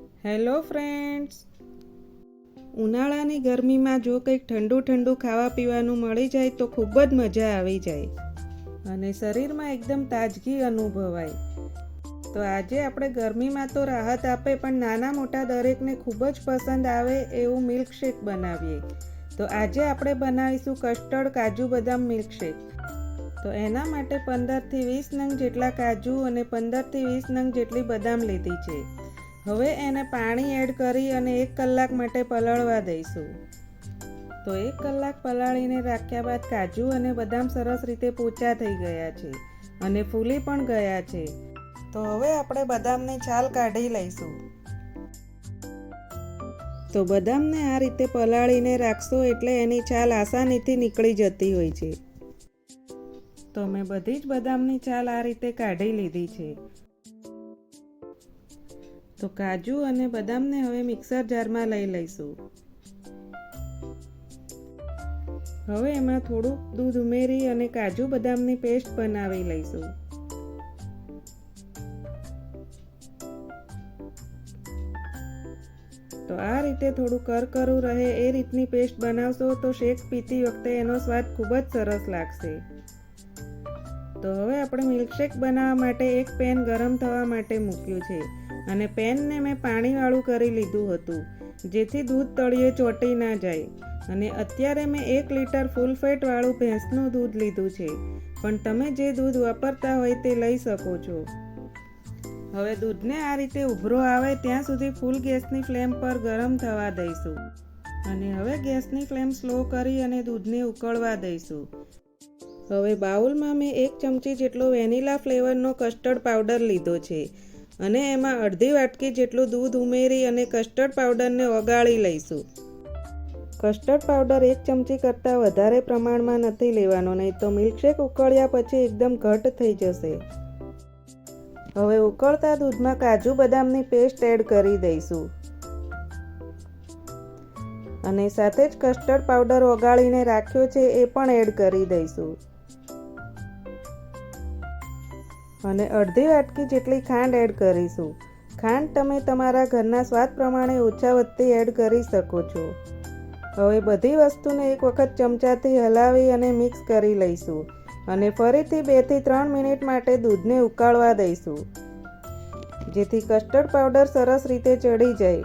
Hello friends. ઉનાળાની ગરમીમાં જો કંઈક ઠંડુ ઠંડુ ખાવા પીવાનું મળી જાય તો ખૂબ જ મજા આવી જાય. અને શરીરમાં એકદમ તાજગી અનુભવાય. તો આજે આપણે ગરમીમાં તો રાહત આપે પણ નાના મોટા દરેકને ખૂબ જ પસંદ આવે એવું મિલ્કશેક બનાવીએ. તો આજે આપણે બનાવીશું કસ્ટર્ડ કાજુ બદામ મિલ્કશેક. તો એના માટે પંદરથી વીસ નંગ જેટલા કાજુ અને પંદરથી વીસ નંગ જેટલી બદામ લીધી છે. હવે એને પાણી એડ કરી અને એક કલાક માટે પલાળવા દઈશું. તો એક કલાક પલાળીને રાખ્યા બાદ કાજુ અને બદામ સરસ રીતે પોચા થઈ ગયા છે અને ફૂલી પણ ગયા છે. તો હવે આપણે બદામની છાલ કાઢી લઈશું. તો બદામને આ રીતે પલાળીને રાખશો એટલે એની છાલ આસાનીથી નીકળી જતી હોય છે. તો મેં બધી જ બદામની છાલ આ રીતે કાઢી લીધી છે. તો કાજુ અને બદામને હવે મિક્સર જારમાં લઈ લઈશું. હવે એમાં થોડુંક દૂધ ઉમેરી અને કાજુ બદામની પેસ્ટ બનાવી લઈશું. તો આ રીતે થોડું કરકરું રહે એ રીતની પેસ્ટ બનાવશો તો શેક પીતી વખતે એનો સ્વાદ ખૂબ જ સરસ લાગશે. તો હવે આપણે મિલ્કશેક બનાવવા માટે એક પેન ગરમ થવા માટે મૂક્યું છે અને પેનને મેં પાણીવાળું કરી લીધું હતું, જેથી દૂધ તળિયે ચોંટી ના જાય. અને અત્યારે મેં એક લીટર ફૂલ ફેટવાળું ભેંસનું દૂધ લીધું છે, પણ તમે જે દૂધ વાપરતા હોય તે લઈ શકો છો. હવે દૂધને આ રીતે ઉભરો આવે ત્યાં સુધી ફૂલ ગેસની ફ્લેમ પર ગરમ થવા દઈશું. અને હવે ગેસની ફ્લેમ સ્લો કરી અને દૂધને ઉકળવા દઈશું. હવે બાઉલમાં મેં એક ચમચી જેટલો વેનીલા ફ્લેવરનો કસ્ટર્ડ પાવડર લીધો છે અને એમાં અડધી વાટકી જેટલું દૂધ ઉમેરી અને કસ્ટર્ડ પાવડરને ઓગાળી લઈશું. કસ્ટર્ડ પાવડર એક ચમચી કરતાં વધારે પ્રમાણમાં નથી લેવાનો, નહીં તો મિલ્કશેક ઉકળ્યા પછી એકદમ ઘટ થઈ જશે. હવે ઉકળતા દૂધમાં કાજુ બદામની પેસ્ટ એડ કરી દઈશું. અને સાથે જ કસ્ટર્ડ પાવડર ઓગાળીને રાખ્યો છે એ પણ એડ કરી દઈશું. અને અડધી વાટકી જેટલી ખાંડ એડ કરીશું. ખાંડ તમે તમારા ઘરના સ્વાદ પ્રમાણે ઓછા વધતી એડ કરી શકો છો. હવે બધી વસ્તુને એક વખત ચમચાથી હલાવી અને મિક્સ કરી લઈશું અને ફરીથી બેથી ત્રણ મિનિટ માટે દૂધને ઉકાળવા દઈશું. જેથી કસ્ટર્ડ પાવડર સરસ રીતે ચડી જાય.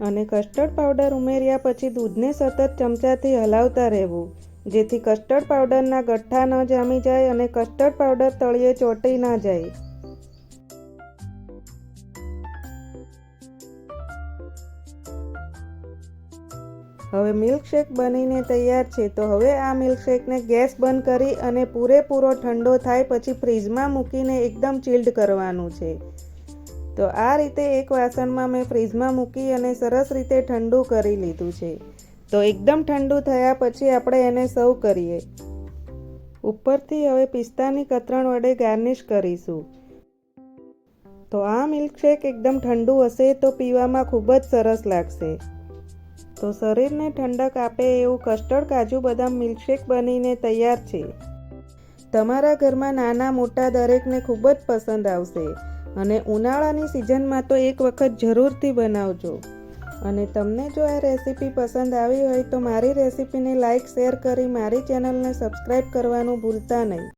અને કસ્ટર્ડ પાવડર ઉમેર્યા પછી દૂધને સતત ચમચાથી હલાવતા રહેવું. જેથી કસ્ટર્ડ પાવડરના ગઠ્ઠા ન જામી જાય અને કસ્ટર્ડ પાવડર તળિયે ચોંટી ના જાય. હવે મિલ્કશેક બનીને તૈયાર છે, તો હવે આ મિલ્કશેકને ગેસ બંધ કરી અને પૂરેપૂરો ઠંડો થાય પછી ફ્રીજમાં મૂકીને એકદમ ચિલ્ડ કરવાનું છે. તો આ રીતે એક વાસણમાં મેં ફ્રીજમાં મૂકી અને સરસ રીતે ઠંડુ કરી લીધું છે. તો એકદમ ઠંડુ થયા પછી આપણે એને સર્વ કરીએ. ઉપરથી હવે પિસ્તાની કતરણ વડે ગાર્નિશ કરીશું. તો આ મિલ્કશેક એકદમ ઠંડુ હશે તો પીવામાં ખૂબ જ સરસ લાગશે. તો શરીરને ઠંડક આપે એવું કસ્ટર્ડ કાજુ બદામ મિલ્કશેક બનીને તૈયાર છે. તમારા ઘરમાં નાના મોટા દરેકને ખૂબ જ પસંદ આવશે. અને ઉનાળાની સિઝનમાં તો એક વખત જરૂરથી બનાવજો. અને તમને જો આ રેસીપી પસંદ આવી હોય તો મારી રેસીપીને લાઇક શેર કરી મારી ચેનલને સબસ્ક્રાઈબ કરવાનું ભૂલતા નહીં.